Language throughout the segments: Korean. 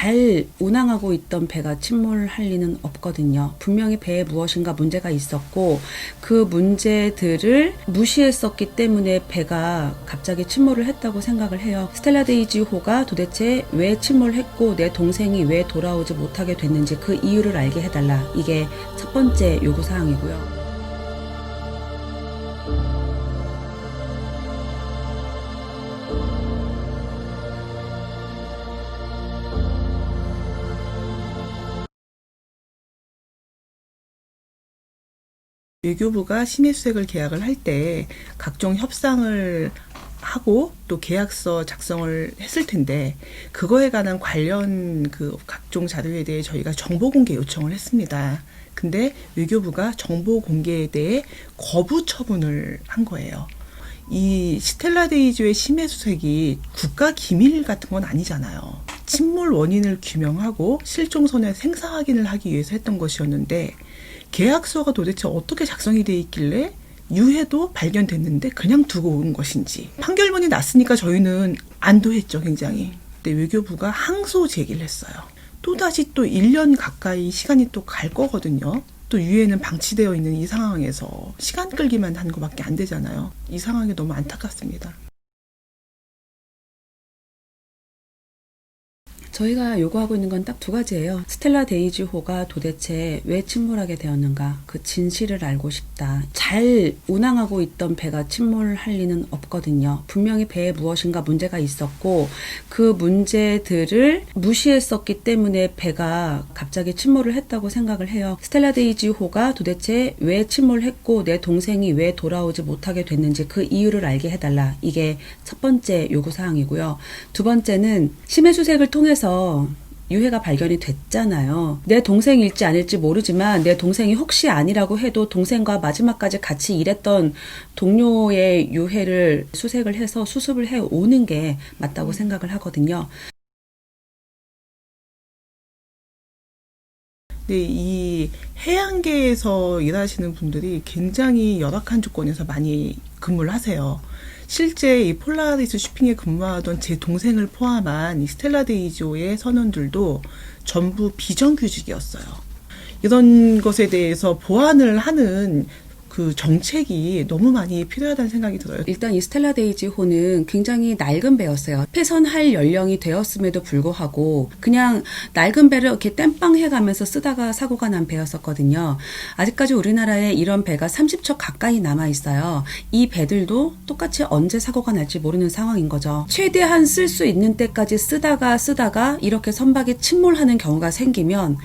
잘 운항하고 있던 배가 침몰할 리는 없거든요. 분명히 배에 무엇인가 문제가 있었고 그 문제들을 무시했었기 때문에 배가 갑자기 침몰을 했다고 생각을 해요. 스텔라 데이지호가 도대체 왜 침몰했고 내 동생이 왜 돌아오지 못하게 됐는지 그 이유를 알게 해달라. 이게 첫 번째 요구 사항이고요. 외교부가 심해수색을 계약을 할 때 각종 협상을 하고 또 계약서 작성을 했을 텐데 그거에 관한 관련 그 각종 자료에 대해 저희가 정보 공개 요청을 했습니다. 근데 외교부가 정보 공개에 대해 거부 처분을 한 거예요. 이 스텔라 데이즈의 심해 수색이 국가 기밀 같은 건 아니잖아요. 침몰 원인을 규명하고 실종선의 생사 확인을 하기 위해서 했던 것이었는데 계약서가 도대체 어떻게 작성이 돼 있길래 유해도 발견됐는데 그냥 두고 온 것인지. 판결문이 났으니까 저희는 안도했죠 굉장히. 근데 외교부가 항소 제기를 했어요. 또다시 또 1년 가까이 시간이 또 갈 거거든요. 또 유해는 방치되어 있는 이 상황에서 시간 끌기만 한 것밖에 안 되잖아요. 이 상황이 너무 안타깝습니다 저희가 요구하고 있는 건 딱 두 가지예요. 스텔라 데이지호가 도대체 왜 침몰하게 되었는가? 그 진실을 알고 싶다. 잘 운항하고 있던 배가 침몰할 리는 없 거든요. 분명히 배에 무엇인가 문제가 있었고 그 문제들을 무시했었기 때문에 배가 갑자기 침몰을 했다고 생각을 해요. 스텔라 데이지호가 도대체 왜 침몰했고 내 동생이 왜 돌아오지 못하게 됐는지 그 이유를 알게 해달라. 이게 첫 번째 요구 사항이고요. 두 번째는 심해 수색을 통해서 유해가 발견이 됐잖아요. 내 동생일지 아닐지 모르지만 내 동생이 혹시 아니라고 해도 동생과 마지막까지 같이 일했던 동료의 유해를 수색을 해서 수습을 해 오는 게 맞다고 생각을 하거든요. 근데 이 해양계에서 일하시는 분들이 굉장히 열악한 조건에서 많이 근무를 하세요. 실제 이 폴라리스 쇼핑에 근무하던 제 동생을 포함한 이 스텔라 데이조의 선원들도 전부 비정규직이었어요. 이런 것에 대해서 보완을 하는 그 정책이 너무 많이 필요하다는 생각이 들어요. 일단 이 스텔라 데이지 호는 굉장히 낡은 배였어요. 폐선할 연령이 되었음에도 불구하고 그냥 낡은 배를 이렇게 땜빵 해가면서 쓰다가 사고가 난 배였었거든요. 아직까지 우리나라에 이런 배가 30척 가까이 남아 있어요. 이 배들도 똑같이 언제 사고가 날지 모르는 상황인 거죠. 최대한 쓸 수 있는 때까지 쓰다가 쓰다가 이렇게 선박이 침몰하는 경우가 생기면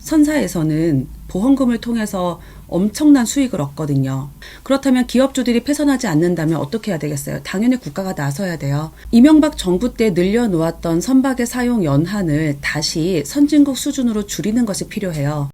선사에서는 보험금을 통해서 엄청난 수익을 얻거든요. 그렇다면 기업주들이 폐선하지 않는다면 어떻게 해야 되겠어요? 당연히 국가가 나서야 돼요. 이명박 정부 때 늘려놓았던 선박의 사용 연한을 다시 선진국 수준으로 줄이는 것이 필요해요.